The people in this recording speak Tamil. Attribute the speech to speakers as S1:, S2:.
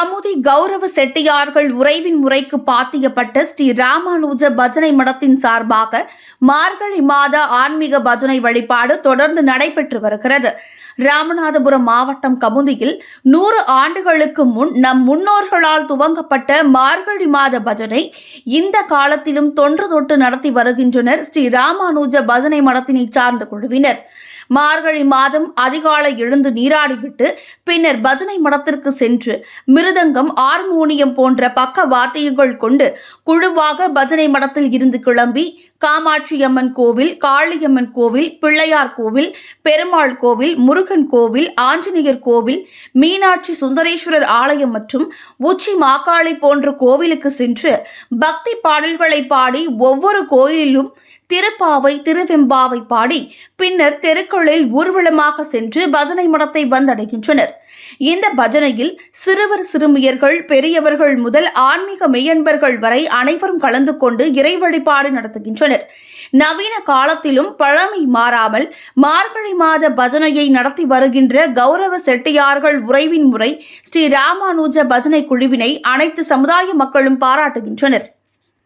S1: கமுதி கௌரவ செட்டியார்கள் உறைவின் முறைக்கு பாத்தியப்பட்ட ஸ்ரீ ராமானுஜ பஜனை மடத்தின் சார்பாக மார்கழி மாத ஆன்மீக பஜனை வழிபாடு தொடர்ந்து நடைபெற்று வருகிறது. ராமநாதபுரம் மாவட்டம் கமுதியில் நூறு ஆண்டுகளுக்கு முன் நம் முன்னோர்களால் துவங்கப்பட்ட மார்கழி மாத பஜனை இந்த காலத்திலும் தொன்று தொட்டு நடத்தி வருகின்றனர் ஸ்ரீ ராமானுஜ பஜனை மடத்தினை சார்ந்த குழுவினர். மார்கழி மாதம் அதிகாலை எழுந்து நீராடிவிட்டு பின்னர் பஜனை மடத்திற்கு சென்று மிருதங்கம் ஆர்மோனியம் போன்ற பக்க வாத்தியங்கள் கொண்டு குழுவாக பஜனை மடத்தில் இருந்து கிளம்பி காமாட்சியம்மன் கோவில் காளியம்மன் கோவில் பிள்ளையார் கோவில் பெருமாள் கோவில் முருகன் கோவில் ஆஞ்சநேயர் கோவில் மீனாட்சி சுந்தரேஸ்வரர் ஆலயம் மற்றும் உச்சி மாக்காளி போன்ற கோவிலுக்கு சென்று பக்தி பாடல்களை பாடி ஒவ்வொரு கோயிலிலும் திருப்பாவை திருவெம்பாவை பாடி பின்னர் தெருக்களில் ஊர்வலமாக சென்று பஜனை மடத்தை வந்தடைகின்றனர். இந்த பஜனையில் சிறுவர் சிறுமியர்கள் பெரியவர்கள் முதல் ஆன்மீக மெய்யன்பர்கள் வரை அனைவரும் கலந்து கொண்டு இறை வழிபாடு நடத்துகின்றனர். நவீன காலத்திலும் பழமை மாறாமல் மார்கழி மாத பஜனையை நடத்தி வருகின்ற கௌரவ செட்டியார்கள் உறைவின் முறை ஸ்ரீ ராமானுஜ பஜனை குழுவினை அனைத்து சமுதாய மக்களும் பாராட்டுகின்றனர்.